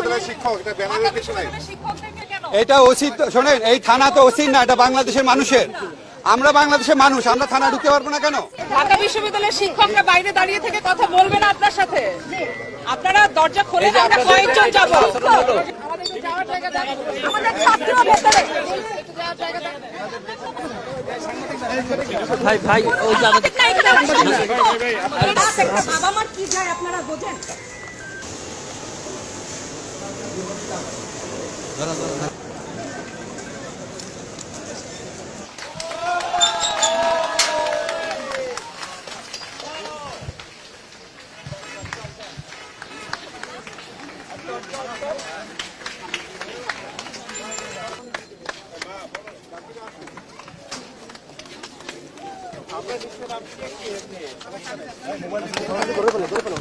বিশ্ববিদ্যালয়ের শিক্ষক এটা ব্যানারের কিছু নাই এটা ওসি তো- শোনেন এই থানা তো ওসির না এটা বাংলাদেশের মানুষের আমরা বাংলাদেশের মানুষ আমরা থানা ঢুকতে পারব না কেন ঢাকা বিশ্ববিদ্যালয়ের শিক্ষকরা বাইরে দাঁড়িয়ে থেকে কথা বলবে না আপনার সাথে আপনারা দরজা খোলে আমরা কয়েকজন যাব আমাদের একটু যাওয়ার জায়গা দেখাবো। আমাদের ছাত্র ভেতরে একটু যাওয়ার জায়গা দেখাবো। ভাই ভাই শিক্ষক। বাবা মার কি যায় আপনারা বোঝেন মোবাইল ধরে ফেলো ধরে। ফেলো